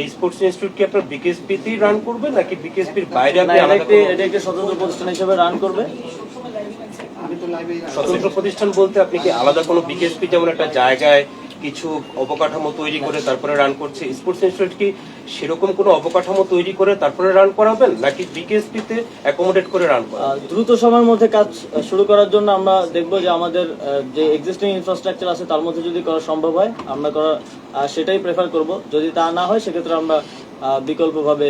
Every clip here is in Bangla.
এই স্পোর্টস ইনস্টিটিউট কি আপনার বিকেএসপিতেই রান করবে নাকি বিকেএসপির বাইরে আপনি আলাদা এটা একটা স্বতন্ত্র প্রতিষ্ঠান হিসেবে রান করবে। স্বতন্ত্র প্রতিষ্ঠান বলতে আপনি কি আলাদা কোনো বিকেএসপি যেমন একটা জায়গায় কিছু অবকাঠামো তৈরি করে তারপরে রান করছে। স্পোর্টস ইনস্টিটিউট কি সেরকম কোনো অবকাঠামো তৈরি করে তারপরে রান করাবেন নাকি বিকেএসপি তে অ্যাকোমোডেট করে রান আহ, দ্রুত সময়ের মধ্যে কাজ শুরু করার জন্য আমরা দেখব যে আমাদের যে এক্সিস্টিং ইনফ্রাস্ট্রাকচার আছে তার মধ্যে যদি করা সম্ভব হয় আমরা করা সেটাই প্রেফার করব। যদি তা না হয় সেক্ষেত্রে আমরা বিকল্পভাবে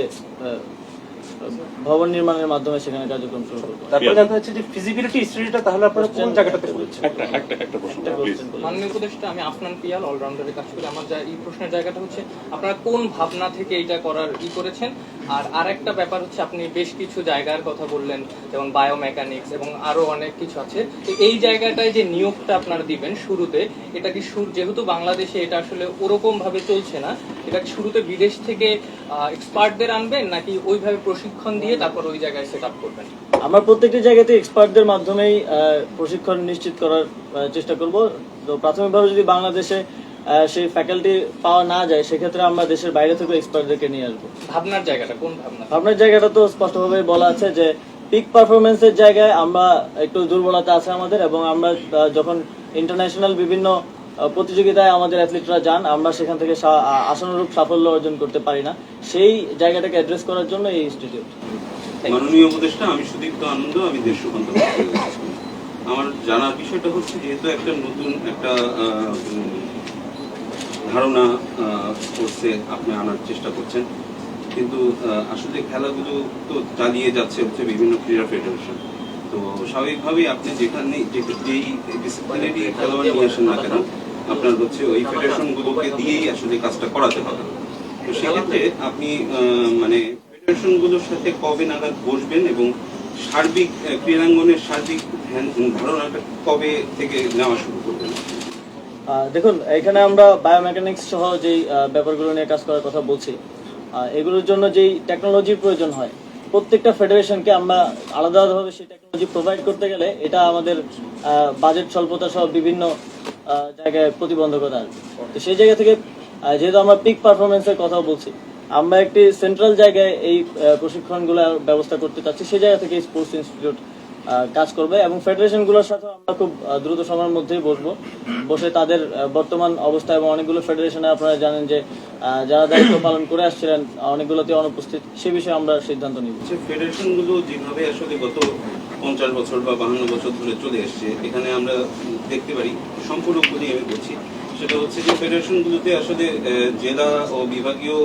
ভবন নির্মাণের মাধ্যমে সেখানে কার্যক্রম শুরু করব তারপরে জানতে হচ্ছে যে ফিজিবিলিটি স্টাডিটা তাহলে আপনারা কোন জায়গাটাতে করেছেন একটা একটা একটা প্রশ্ন প্লিজ মাননীয় উপদেষ্টা আমি আফনান পিয়াল অলরাউন্ডারে কাজ করি। আমার যা এই প্রশ্নের জায়গাটা হচ্ছে আপনারা কোন ভাবনা থেকে এটা করার ই করেছেন? আর আরেকটা ব্যাপার হচ্ছে আপনি বেশ কিছু জায়গার কথা বললেন, যেমন বায়োমেকানিক্স এবং আরও অনেক কিছু আছে। তো এই জায়গাটায় যে নিয়োগটা আপনারা দিবেন শুরুতে, এটা কি শুরু যেহেতু বাংলাদেশে এটা আসলে ওরকম ভাবে চলছে না, এটা শুরুতে বিদেশ থেকে এক্সপার্টদের আনবেন, নাকি ওইভাবে প্রশিক্ষণ দিয়ে তারপর ওই জায়গায় সেট আপ করবেন? আমরা প্রত্যেকটি জায়গাতে এক্সপার্টদের মাধ্যমেই প্রশিক্ষণ নিশ্চিত করার চেষ্টা করব। তো প্রাথমিকভাবে যদি বাংলাদেশে সেই ফ্যাকাল্টি পাওয়া না যায় সেক্ষেত্রে আমরা দেশের বাইরে থেকে এক্সপার্টদেরকে নিয়ে আসব। ভাবনার জায়গাটা কোন ভাবনা? আপনার জায়গাটা তো স্পষ্টভাবে বলা আছে যে পিক পারফরমেন্সের জায়গায় আমরা একটু দুর্বলতা আছে আমাদের এবং আমরা আহ, যখন ইন্টারন্যাশনাল বিভিন্ন প্রতিযোগিতায় আমাদের অ্যাথলিটরা যান আমরা সেখান থেকে সা- আশানুরূপ সাফল্য অর্জন করতে পারি না। সেই জায়গাটাকে অ্যাড্রেস করার জন্য এই ইনস্টিটিউট মাননীয় উপদেষ্টা আমি সুদীপ্ত আনন্দ আমি দেশ। আমার জানার বিষয়টা হচ্ছে যেহেতু একটা নতুন একটা ধারণা কোর্সে আপনি আনার চেষ্টা করছেন। কিন্তু আসলে খেলাগুলো তো চালিয়ে যাচ্ছে হচ্ছে বিভিন্ন ক্রীড়া ফেডারেশন তো স্বাভাবিকভাবেই আপনি যেখানে যেই ডিসিপ্লিনারি খেলোয়াড় নিয়ে আসেন না কেন, আপনার হচ্ছে ওই ফেডারেশনগুলোকে দিয়েই আসলে কাজটা করাতে হবে। তো সেক্ষেত্রে আপনি মানে ফেডারেশনগুলোর সাথে কবে নাগাদ বসবেন এবং সার্বিক ক্রীড়াঙ্গনের সার্বিক ধারণাটা কবে থেকে নেওয়া শুরু করবেন? দেখুন, এখানে আমরা বায়োমেকানিক্স সহ যেই ব্যাপারগুলো নিয়ে কাজ করার কথা বলছি এগুলোর জন্য যেই টেকনোলজির প্রয়োজন হয়, প্রত্যেকটা ফেডারেশনকে আমরা আলাদা আলাদাভাবে সেই টেকনোলজি প্রোভাইড করতে গেলে এটা আমাদের বাজেট স্বল্পতা সহ বিভিন্ন জায়গায় প্রতিবন্ধকতা আসবে তো সেই জায়গা থেকে যেহেতু আমরা পিক পারফরমেন্সের কথা বলছি, আমরা একটি সেন্ট্রাল জায়গায় এই প্রশিক্ষণগুলো ব্যবস্থা করতে চাচ্ছি, সেই জায়গা থেকে স্পোর্টস ইনস্টিটিউট কাজ করবে এবং ফেডারেশনগুলোর সাথে আমরা খুব দ্রুত সময়ের মধ্যেই বসবো। বসে তাদের বর্তমান অবস্থা এবং অনেকগুলো ফেডারেশনে আপনারা জানেন যে যারা দায়িত্ব পালন করে আসছিলেন, অনেকগুলোতে অনুপস্থিত, সে বিষয়ে আমরা সিদ্ধান্ত নিব। ফেডারেশনগুলো যেভাবে আসলে গত পঞ্চাশ বছর বা বাহান্ন বছর ধরে চলে এসছে, এখানে আমরা দেখতে পারি, সম্পূর্ণ আমি বলছি। সেটা হচ্ছে যে ফেডারেশনগুলোতে আসলে জেলা ও বিভাগীয়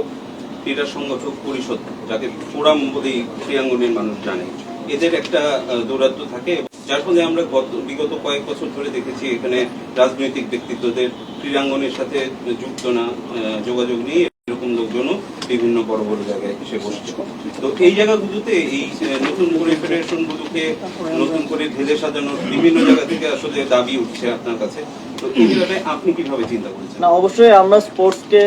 ক্রীড়া সংগঠক পরিষদ, যাকে ফোরাম বলেই ক্রীড়াঙ্গনের মানুষ জানে এদের একটা আহ, দৌরাত্ম্য থাকে যার ফলে আমরা গত বিগত কয়েক বছর ধরে দেখেছি এখানে রাজনৈতিক ব্যক্তিত্বদের ক্রীড়াঙ্গনের সাথে যুক্ত না যোগাযোগ নিয়ে এরকম লোকজনও বিভিন্ন বড় বড় জায়গায় এসে বসছে। তো এই জায়গাগুলোতে এই নতুন করে ফেডারেশন গুলোকে নতুন করে ঢেলে সাজানোর বিভিন্ন জায়গা থেকে আসলে দাবি উঠছে আপনার কাছে। তো এই জায়গাটায় আপনি কীভাবে চিন্তা করেছেন? না অবশ্যই আমরা স্পোর্টসকে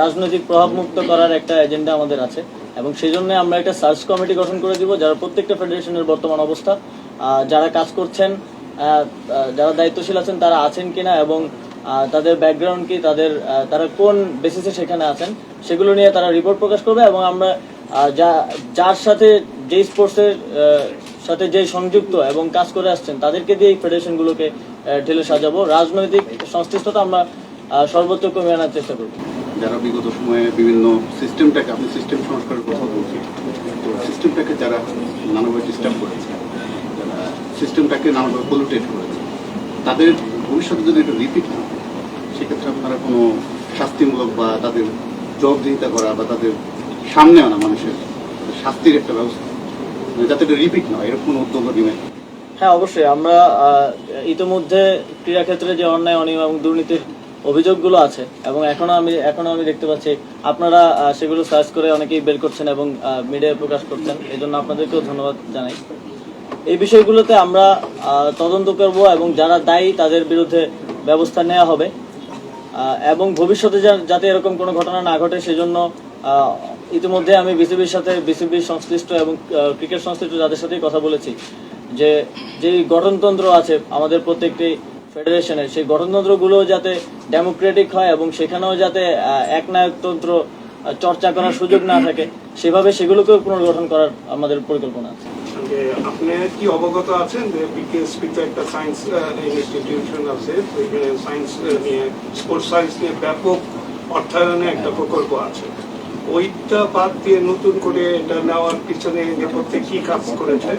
রাজনৈতিক প্রভাব মুক্ত করার একটা এজেন্ডা আমাদের আছে। এবং সেই জন্য আমরা একটা সার্চ কমিটি গঠন করে দিব, যারা প্রত্যেকটা ফেডারেশনের বর্তমান অবস্থা। যারা কাজ করছেন যারা দায়িত্বশীল আছেন, তারা আছেন কিনা এবং তাদের ব্যাকগ্রাউন্ড কি, তাদের তারা কোন বেসিসে সেখানে আছেন, সেগুলো নিয়ে তারা রিপোর্ট প্রকাশ করবে এবং আমরা যা, যার সাথে যেই স্পোর্টসের সাথে যে সংযুক্ত এবং কাজ করে আসছেন, তাদেরকে দিয়ে এই ফেডারেশনগুলোকে ঢেলে সাজাবো। রাজনৈতিক সংশ্লিষ্টতা আমরা সর্বোচ্চ কমিয়ে আনার চেষ্টা করব। যারা বিগত সময়ে বিভিন্ন সিস্টেমটাকে, আপনি সিস্টেম সংস্কারের কথা বলছেন, তো সিস্টেমটাকে যারা নানাভাবে ডিস্টার্ব করেছে, যারা সিস্টেমটাকে নানাভাবে পলিউটেট করেছে, তাদের ভবিষ্যতে যদি এটা রিপিট না সেক্ষেত্রে আপনারা কোনো শাস্তিমূলক বা তাদের জবাবদিহিতা করা বা তাদের সামনে আনা মানুষের শাস্তির একটা ব্যবস্থা মানে যাতে এটা রিপিট না এরকম কোনো উদ্যোগ নেবেন হ্যাঁ অবশ্যই। আমরা ইতিমধ্যে ক্রীড়া ক্ষেত্রে যে অন্যায়, অনিয়ম এবং দুর্নীতির অভিযোগগুলো আছে এবং এখনও আমি এখনও আমি দেখতে পাচ্ছি। আপনারা সেগুলো সার্চ করে অনেকেই বের করছেন এবং মিডিয়ায় প্রকাশ করছেন। এই জন্য আপনাদেরকেও ধন্যবাদ জানাই। এই বিষয়গুলোতে আমরা তদন্ত করব এবং যারা দায়ী তাদের বিরুদ্ধে ব্যবস্থা নেওয়া হবে। এবং ভবিষ্যতে যাতে এরকম কোনো ঘটনা না ঘটে সেজন্য ইতিমধ্যে আমি বিসিবির সাথে বিসিবির সংশ্লিষ্ট এবং ক্রিকেট সংশ্লিষ্ট যাদের সাথেই কথা বলেছি, যে যেই গঠনতন্ত্র আছে আমাদের প্রত্যেকটি ফেডারেশনের সেই গঠনতন্ত্রগুলো যাতে ডেমোক্রেটিক হয় এবং সেখানেও যাতে একনায়কতন্ত্র চর্চা করার সুযোগ না থাকে, সেভাবে সেগুলোকেও পুনর্গঠন করার আমাদের পরিকল্পনা আছে। আপনি কি অবগত আছেন যে বিকেএসপিতে একটা সায়েন্স ইনস্টিটিউশন আছে সায়েন্স নিয়ে স্পোর্টস সায়েন্স নিয়ে ব্যাপক অর্থায়নে একটা প্রকল্প আছে। ওইটা বাদ দিয়ে নতুন করে এটা নেওয়ার পিছনে নেপথ্যে কি কাজ করেছে?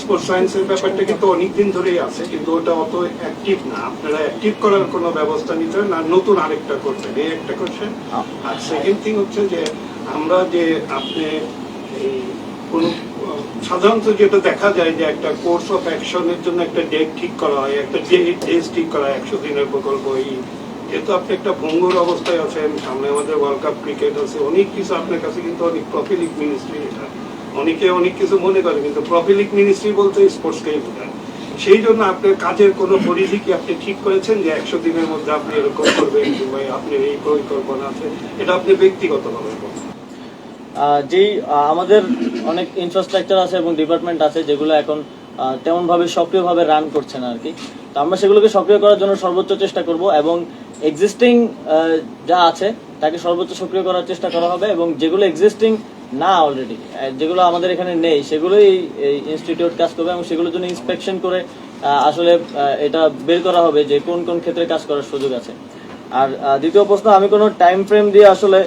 স্পোর্টস সায়েন্সের ব্যাপারটা কিন্তু অনেকদিন ধরেই আছে কিন্তু ওটা অত অ্যাক্টিভ না। আপনারা অ্যাক্টিভ করার কোনো ব্যবস্থা নিতে না নতুন আরেকটা করছেন এই একটা করছেন। আর সেকেন্ড থিং হচ্ছে যে আমরা যে আপনি এই কোনো সাধারণত যেটা দেখা যায় যে একটা কোর্স অফ অ্যাকশনের জন্য একটা ডেট ঠিক করা হয় একটা ডেট ঠিক করা হয় একশো দিনের প্রকল্প এই যেহেতু আপনি একটা ভঙ্গুর অবস্থায় আছেন সামনে আমাদের ওয়ার্ল্ড কাপ ক্রিকেট আছে অনেক কিছু আপনার কাছে কিন্তু অনেক প্রফিলিক মিনিস্ট্রি অনেকে অনেক কিছু মনে করে কিন্তু প্রফিলিক মিনিস্ট্রি বলতে স্পোর্টসকেই বোঝায়। সেই জন্য আপনার কাজের কোনো পরিধি কি আপনি ঠিক করেছেন যে একশো দিনের মধ্যে আপনি এরকম করবেন কিংবা এই পরিকল্পনা আছে? এটা আপনি ব্যক্তিগতভাবে যেই আমাদের অনেক ইনফ্রাস্ট্রাকচার আছে এবং ডিপার্টমেন্ট আছে যেগুলো এখন তেমনভাবে সক্রিয়ভাবে রান করছে না আর কি তো আমরা সেগুলোকে সক্রিয় করার জন্য সর্বোচ্চ চেষ্টা করব এবং এক্সিস্টিং যা আছে, তাকে সর্বোচ্চ সক্রিয় করার চেষ্টা করা হবে এবং যেগুলো এক্সিস্টিং না অলরেডি যেগুলো আমাদের এখানে নেই সেগুলোই এই ইনস্টিটিউট কাজ করবে এবং সেগুলোর জন্য ইন্সপেকশন করে আসলে এটা বের করা হবে যে কোন কোন ক্ষেত্রে কাজ করার সুযোগ আছে। আর দ্বিতীয় প্রশ্ন আমি কোনো টাইম ফ্রেম দিয়ে আসলে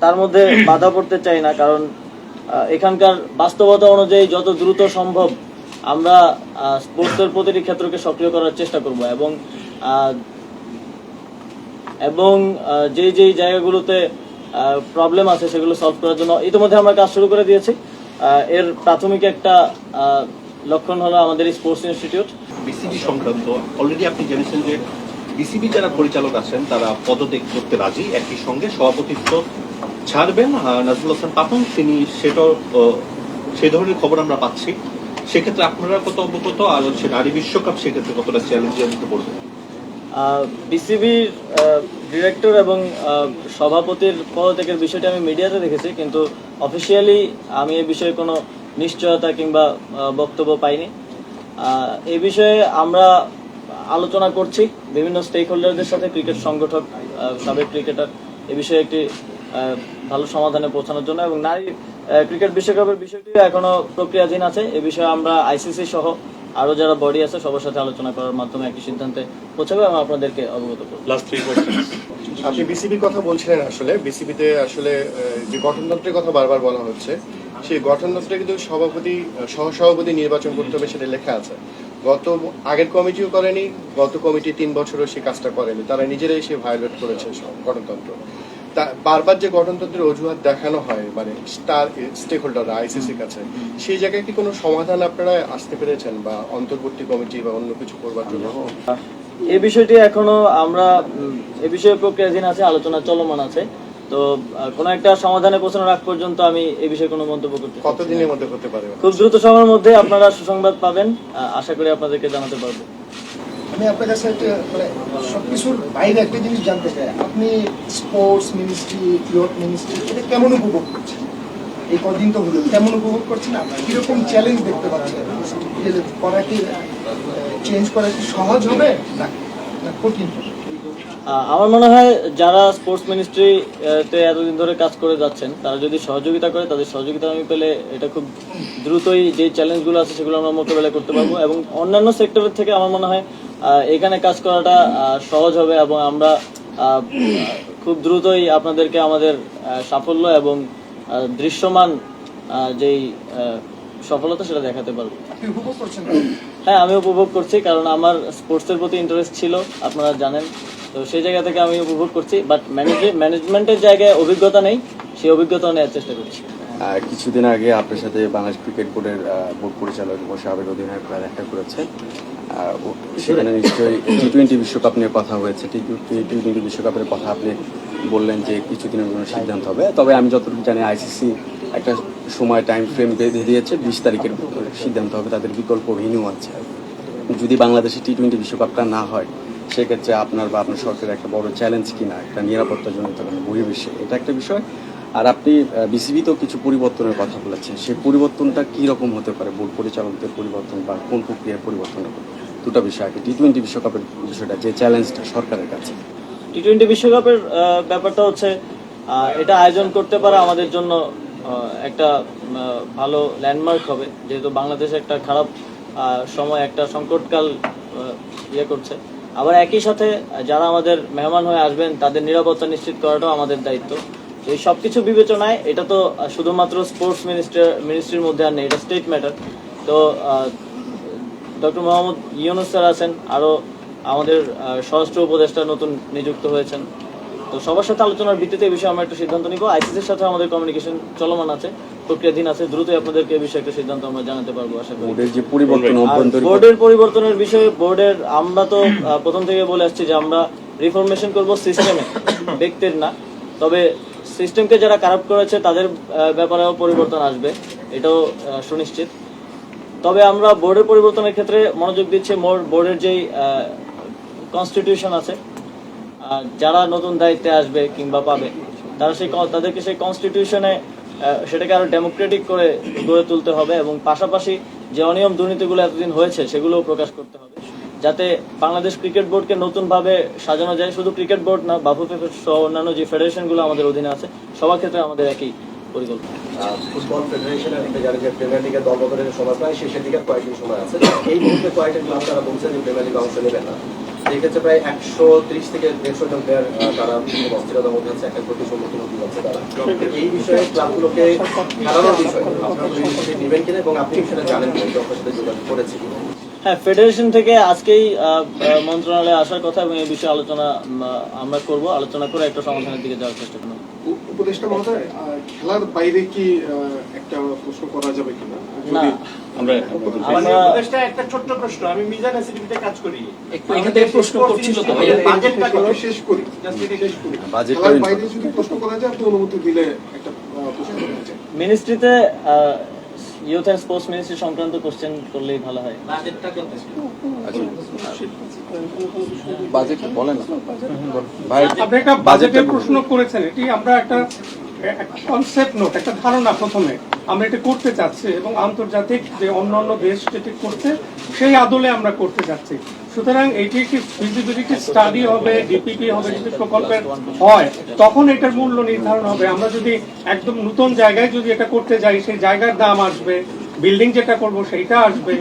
তার মধ্যে বাধা পড়তে চাই না কারণ এখানকার বাস্তবতা অনুযায়ী যত দ্রুত সম্ভব আমরা স্পোর্টসের প্রতিটি ক্ষেত্রকে সক্রিয় করার চেষ্টা করব এবং এবং যেই যেই জায়গাগুলোতে প্রবলেম আছে সেগুলো সলভ করার জন্য। ইতিমধ্যে আমরা কাজ শুরু করে দিয়েছি। এর প্রাথমিক একটা লক্ষণ হলো আমাদের স্পোর্টস ইনস্টিটিউট বিসিবি সংক্রান্ত অলরেডি আপনি জেনেছেন যে বিসিবি যারা পরিচালক আছেন, তারা পদত্যাগ করতে রাজি। একই সঙ্গে সভাপতিত্ব ছাড়বেন নাজমুল হাসান পাপন। তিনি সেটাও সে ধরনের খবর আমরা পাচ্ছি। সেক্ষেত্রে আপনারা কত অবগত? আর হচ্ছে নারী বিশ্বকাপ, সেক্ষেত্রে কতটা চ্যালেঞ্জের মধ্যে পড়বে? বিসিবির ডিরেক্টর এবং সভাপতির পদত্যাগের বিষয়টি আমি মিডিয়াতে দেখেছি, কিন্তু অফিসিয়ালি আমি এ বিষয়ে কোনো নিশ্চয়তা কিংবা বক্তব্য পাইনি। এ বিষয়ে আমরা আলোচনা করছি বিভিন্ন স্টেক হোল্ডারদের সাথে ক্রিকেট সংগঠক সাবেক ক্রিকেটার এ বিষয়ে একটি ভালো সমাধানে পৌঁছানোর জন্য এবং নারী ক্রিকেট বিশ্বকাপের বিষয়টি এখনও প্রক্রিয়াধীন আছে। এ বিষয়ে আমরা আইসিসি সহ আরও যারা বডি আছে সবার সাথে আলোচনা করার মাধ্যমে একটি সিদ্ধান্তে পৌঁছাবে এবং আপনাদেরকে অবগত করব। লাস্ট থ্রি আপনি বিসিবির কথা বলছিলেন আসলে। বিসিবিতে আসলে যে গঠনতন্ত্রের কথা বারবার বলা হচ্ছে সেই গঠনতন্ত্রে কিন্তু সভাপতি সহসভাপতি নির্বাচন করতে হবে সেটা লেখা আছে। গত আগের কমিটিও করেনি গত কমিটি তিন বছরও সে কাজটা করেনি। তারা নিজেরাই সে ভায়োলেট করেছে গঠনতন্ত্র। বারবার যে গঠনতন্ত্রের অজুহাত দেখানো হয় মানে স্টার স্টেক হোল্ডাররা আইসিসির কাছে সেই জায়গায় কি কোনো সমাধান আপনারা আসতে পেরেছেন বা অন্তর্বর্তী কমিটি বা অন্য কিছু করবার জন্য? এ বিষয়টি এখনও আমরা এ বিষয়ে প্রক্রিয়াধীন আছে আলোচনা চলমান আছে। তো কোনো একটা সমাধানে পৌঁছানোর আগ পর্যন্ত আমি এ বিষয়ে কোনো মন্তব্য করতে কতদিনের মধ্যে হতে পারে? খুব দ্রুত সময়ের মধ্যে আপনারা সুসংবাদ পাবেন আশা করি আপনাদেরকে জানাতে পারব। আমি আপনার কাছে একটা মানে সবকিছুর বাইরে একটা জিনিস জানতে চাই। আপনি স্পোর্টস মিনিস্ট্রি ইয়ুথ মিনিস্ট্রি এটা কেমন উপভোগ করছেন? এই কদিন তো হলো, কেমন উপভোগ করছেন? আপনার কীরকম চ্যালেঞ্জ দেখতে পাচ্ছেন? করা কি চেঞ্জ করা কি সহজ হবে? না না, কঠিন? আমার মনে হয় যারা স্পোর্টস মিনিস্ট্রি তে এতদিন ধরে কাজ করে যাচ্ছেন, তারা যদি সহযোগিতা করে, তাদের সহযোগিতা আমি পেলে এটা খুব দ্রুতই যে চ্যালেঞ্জগুলো আছে, সেগুলো আমরা মোকাবেলা করতে পারব। এবং অন্যান্য সেক্টরের থেকে আমার মনে হয় এখানে কাজ করাটা সহজ হবে এবং আমরা খুব দ্রুতই আপনাদেরকে আমাদের সাফল্য এবং দৃশ্যমান যেই সফলতা সেটা দেখাতে পারব। হ্যাঁ আমি উপভোগ করছি কারণ আমার স্পোর্টসের প্রতি ইন্টারেস্ট ছিল আপনারা জানেন। তো সেই জায়গা থেকে আমি উপভোগ করছি বাট ম্যানেজমেন্টের জায়গায় অভিজ্ঞতা নেই সেই অভিজ্ঞতা নেওয়ার চেষ্টা করছি। কিছুদিন আগে আপনার সাথে বাংলাদেশ ক্রিকেট বোর্ডের বোর্ড পরিচালক এবং সাবেক অধিনায়করা দেখা করেছে ও- সেখানে নিশ্চয়ই টি টোয়েন্টি বিশ্বকাপ নিয়ে কথা হয়েছে। টি টোয়েন্টি বিশ্বকাপের কথা আপনি বললেন যে কিছুদিনের জন্য সিদ্ধান্ত হবে। তবে আমি যতটুকু জানি আইসিসি একটা সময় টাইম ফ্রেম বেঁধে দিয়েছে, বিশ তারিখের সিদ্ধান্ত হবে, তাদের বিকল্প ভেন্যু আছে। যদি বাংলাদেশে টি টোয়েন্টি বিশ্বকাপটা না হয়, সেক্ষেত্রে আপনার বা আপনার সরকারের একটা বড় চ্যালেঞ্জ কিনা, একটা নিরাপত্তাজনিত বহির্বিশ্বে, এটা একটা বিষয়। আর আপনি বিসিবি তো কিছু পরিবর্তনের কথা বলেছেন। সেই পরিবর্তনটা কি রকম হতে পারে? বোর্ড পরিচালকদের পরিবর্তন বা কোন প্রক্রিয়ার পরিবর্তন দুটো বিষয় আগে টি টোয়েন্টি বিশ্বকাপের বিষয়টা, যে চ্যালেঞ্জটা সরকারের কাছে। টি টোয়েন্টি বিশ্বকাপের ব্যাপারটা হচ্ছে এটা আয়োজন করতে পারা আমাদের জন্য একটা ভালো ল্যান্ডমার্ক হবে। যেহেতু বাংলাদেশ একটা খারাপ সময়, একটা সংকটকাল ইয়ে করছে। আবার একই সাথে, যারা আমাদের মেহমান হয়ে আসবেন, তাদের নিরাপত্তা নিশ্চিত করাটাও আমাদের দায়িত্ব। এই সব কিছু বিবেচনায়, এটা তো শুধুমাত্র স্পোর্টস মিনিস্টার মিনিস্ট্রির মধ্যে আর নেই, এটা স্টেট ম্যাটার তো ডক্টর মোহাম্মদ ইউনুস স্যার আছেন আরও আমাদের স্বরাষ্ট্র উপদেষ্টা নতুন নিযুক্ত হয়েছেন। তো সবার সাথে আলোচনার ভিত্তিতে এই বিষয়ে আমরা একটা সিদ্ধান্ত নিব। আইসিসির সাথে আমাদের কমিউনিকেশন চলমান আছে প্রক্রিয়াধীন আছে। দ্রুতই আপনাদেরকে এই বিষয়ে একটা সিদ্ধান্ত আমরা জানাতে পারব আশা করি। বোর্ডের যে পরিবর্তন অভ্যন্তরীণ বোর্ডের পরিবর্তনের বিষয়ে বোর্ডের আমরা তো প্রথম থেকে বলে আসছি যে আমরা রিফরমেশন করব সিস্টেমে ব্যক্তির না। তবে সিস্টেমকে যারা কারাপ্ট করেছে তাদের ব্যাপারেও পরিবর্তন আসবে এটাও সুনিশ্চিত। তবে আমরা বোর্ডের পরিবর্তনের ক্ষেত্রে মনোযোগ দিচ্ছি বোর্ডের যেই কনস্টিটিউশন আছে যারা নতুন দায়িত্বে আসবে কিংবা পাবে, তারা সেই তাদেরকে সেই কনস্টিটিউশনে সেটাকে আরও ডেমোক্রেটিক করে গড়ে তুলতে হবে এবং পাশাপাশি যে অনিয়ম দুর্নীতিগুলো এতদিন হয়েছে, সেগুলোও প্রকাশ করতে হবে, যাতে বাংলাদেশ ক্রিকেট বোর্ডকে নতুনভাবে সাজানো যায়। শুধু ক্রিকেট বোর্ড না বাফুফে সহ অন্যান্য যে ফেডারেশনগুলো আমাদের অধীনে আছে, সবার ক্ষেত্রে আমাদের একই পরিকল্পনা। ফুটবল ফেডারেশনের আপনি প্রিমিয়ার লিগের দল বদলের সময় প্রায় শেষের দিকে কয়েকদিন সময় আছে এই মুহূর্তে কয়েকটা ক্লাব তারা বলছে যে প্রিমিয়ার লিগে অংশ নেবে না। এই প্রায় একশো ত্রিশ থেকে দেড়শো জন প্লেয়ার তারা অস্থিরতার মধ্যে আছে একটা প্রতি সম্মুখীন হতে তারা। এই বিষয়ে ক্লাবগুলোকে খেলানোর বিষয় আপনারা নেবেন কিনা এবং আপনি সেটা জানেন আপনার সাথে যোগাযোগ করেছি হ্যাঁ ফেডারেশন থেকে আজকেই মন্ত্রণালয়ে আসার কথা এবং এই বিষয়ে আলোচনা আমরা করব। আলোচনা করে একটা সমাধানের দিকে যাওয়ার চেষ্টা করব। উপদেষ্টা মহোদয় খেলার বাইরে কি একটা প্রশ্ন করা যাবে কিনা? না আমরা আমরা একটা ছোট্ট প্রশ্ন আমি মিজান এসিডিতে কাজ করি। এখান থেকে প্রশ্ন করছিল তো বাজেটটা শেষ করি। শেষ করি। বাজেটটা খেলার বাইরে যদি প্রশ্ন করা যায় আপনি অনুমতি দিলে একটা প্রশ্ন করা যায়। মিনিস্ট্রিতে ইউথ এন্ড স্পোর্টস মিনিস্ট্রি সংক্রান্ত কোশ্চেন করলেই ভালো হয়। বাজেটটা কত বাজেট বলেন ভাই আপনি একটা বাজেটের প্রশ্ন করেছেন এটি আমরা একটা কনসেপ্ট নোট একটা ধারণা প্রথমে আমরা এটা করতে চাচ্ছি এবং আন্তর্জাতিক যে অন্যান্য দেশ যেটি করছে সেই আদলে আমরা করতে চাচ্ছি। সুতরাং এটি কি ফিজিবিলিটি স্টাডি হবে ডিপিপি হবে যদি প্রকল্পের হয় তখন এটার মূল্য নির্ধারণ হবে। আমরা যদি একদম নতুন জায়গায় যদি এটা করতে যাই সেই জায়গার দাম আসবে বিল্ডিং যেটা করব সেইটা আসবে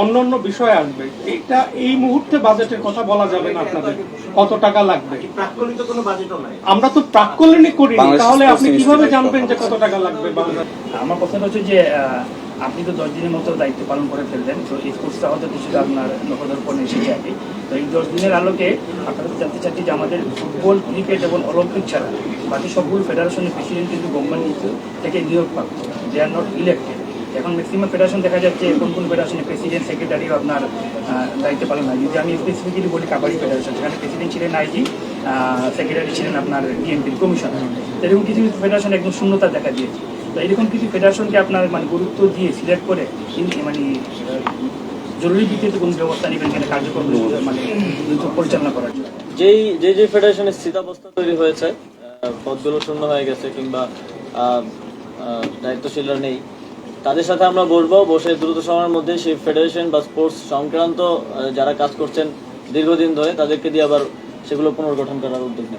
অন্য অন্য বিষয় আসবে। এইটা এই মুহূর্তে বাজেটের কথা বলা যাবে না আপনাদের কত টাকা লাগবে। প্রাক্কলিত কোনো বাজেটও নাই। আমরা তো প্রাক্কলনই করি তাহলে আপনি কীভাবে জানবেন যে কত টাকা লাগবে আমার কথাটা হচ্ছে যে আপনি তো দশ দিনের মতো দায়িত্ব পালন করে ফেললেন, তো এই স্পোর্টসটা হয়তো কিছুটা আপনার উপর এসেছে আর কি তো এই দশ দিনের আলোকে আপনারা জানতে চাচ্ছি যে আমাদের ফুটবল, ক্রিকেট এবং অলিম্পিক ছাড়া বাকি সবগুলো ফেডারেশনের প্রেসিডেন্ট কিন্তু গভর্নমেন্ট থেকে নিয়োগ প্রাপ্ত দে আর নট ইলেক্টেড এখন ম্যাক্সিমাম ফেডারেশন দেখা যাচ্ছে কোন কোন ফেডারেশনের প্রেসিডেন্ট সেক্রেটারিও আপনার দায়িত্ব পালন হয়। যদি আমি স্পেসিফিক্যালি বলি কাবাডি ফেডারেশন সেখানে প্রেসিডেন্ট ছিলেন আইজি সেক্রেটারি ছিলেন আপনার ডিএমপির কমিশনার এরকম কিছু ফেডারেশন একদম শূন্যতা দেখা দিয়েছে। তো এরকম কিছু ফেডারেশনকে আপনার মানে গুরুত্ব দিয়ে সিলেক্ট করে মানে জরুরি ভিত্তিতে কোনো ব্যবস্থা নেবেন কিনা কার্যক্রম মানে পরিচালনা করার জন্য। যেই যে যে ফেডারেশনের স্থিতাবস্থা তৈরি হয়েছে পদগুলো শূন্য হয়ে গেছে কিংবা দায়িত্বশীলরা নেই, তাদের সাথে আমরা বসবো, বসে দ্রুত সময়ের মধ্যে সেই ফেডারেশন বা স্পোর্টস সংক্রান্ত যারা কাজ করছেন দীর্ঘদিন ধরে, তাদেরকে দিয়ে আবার সেগুলো পুনর্গঠন করার উদ্যোগ নেব।